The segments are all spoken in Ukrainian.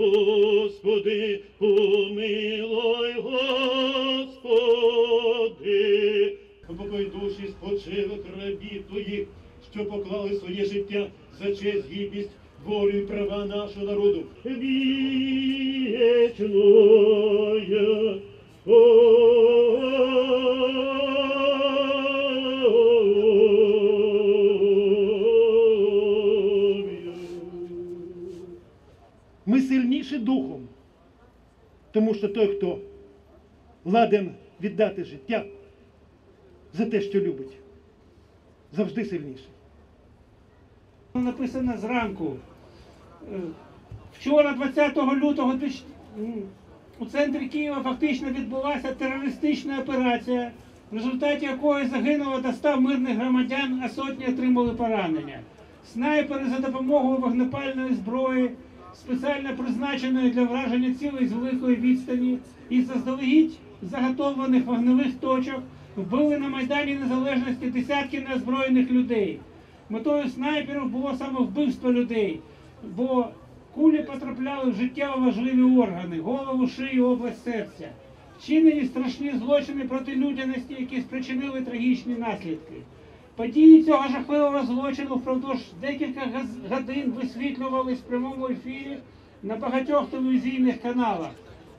Господи, помилуй, Господи. Упокой душі спочивок рабів Твоїх, що поклали своє життя за честь, гідність, волю і права нашого народу. Вічноє Ми сильніші духом, тому що той, хто ладен віддати життя за те, що любить, завжди сильніший. Написано зранку. Е, Вчора, 20 лютого, у центрі Києва фактично відбулася терористична операція, в результаті якої загинуло до 100 мирних громадян, а сотні отримали поранення. Снайпери за допомогою вогнепальної зброї, спеціально призначеної для враження цілей з великої відстані і заздалегідь заготовлених вогневих точок, вбили на Майдані Незалежності десятки неозброєних людей. Метою снайперів було саме вбивство людей, бо кулі потрапляли в життєво важливі органи, голову, шию, область серця. Вчинені страшні злочини проти людяності, які спричинили трагічні наслідки. Події цього жахливого злочину впродовж декілька годин висвітлювались в прямому ефірі на багатьох телевізійних каналах.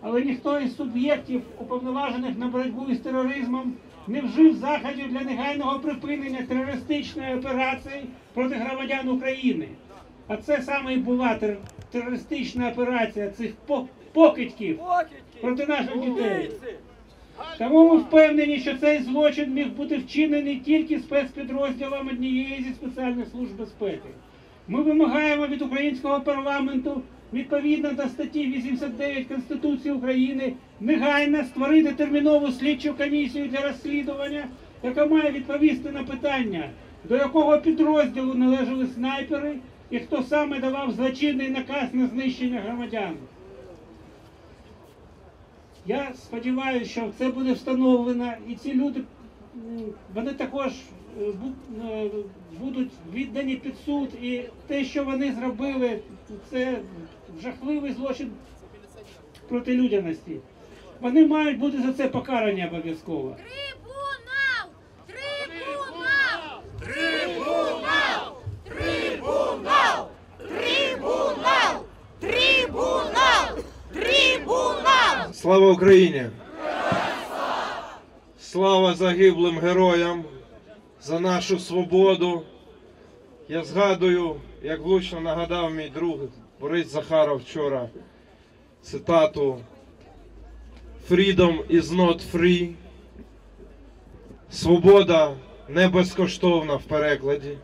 Але ніхто із суб'єктів, уповноважених на боротьбу із тероризмом, не вжив заходів для негайного припинення терористичної операції проти громадян України. А це саме і була тер- терористична операція цих по- покидьків проти наших дітей. Тому ми впевнені, що цей злочин міг бути вчинений тільки спецпідрозділом однієї зі спеціальних служб безпеки. Ми вимагаємо від українського парламенту відповідно до статті 89 Конституції України негайно створити термінову слідчу комісію для розслідування, яка має відповісти на питання, до якого підрозділу належали снайпери і хто саме давав злочинний наказ на знищення громадян. Я сподіваюся, що це буде встановлено, і ці люди вони також е, е, будуть віддані під суд. І те, що вони зробили, це жахливий злочин проти людяності. Вони мають бути за це покарані обов'язково. Слава Україні! Слава загиблим героям за нашу свободу. Я згадую, як влучно нагадав мій друг Борис Захаров вчора цитату Freedom is not free. Свобода не безкоштовна в перекладі.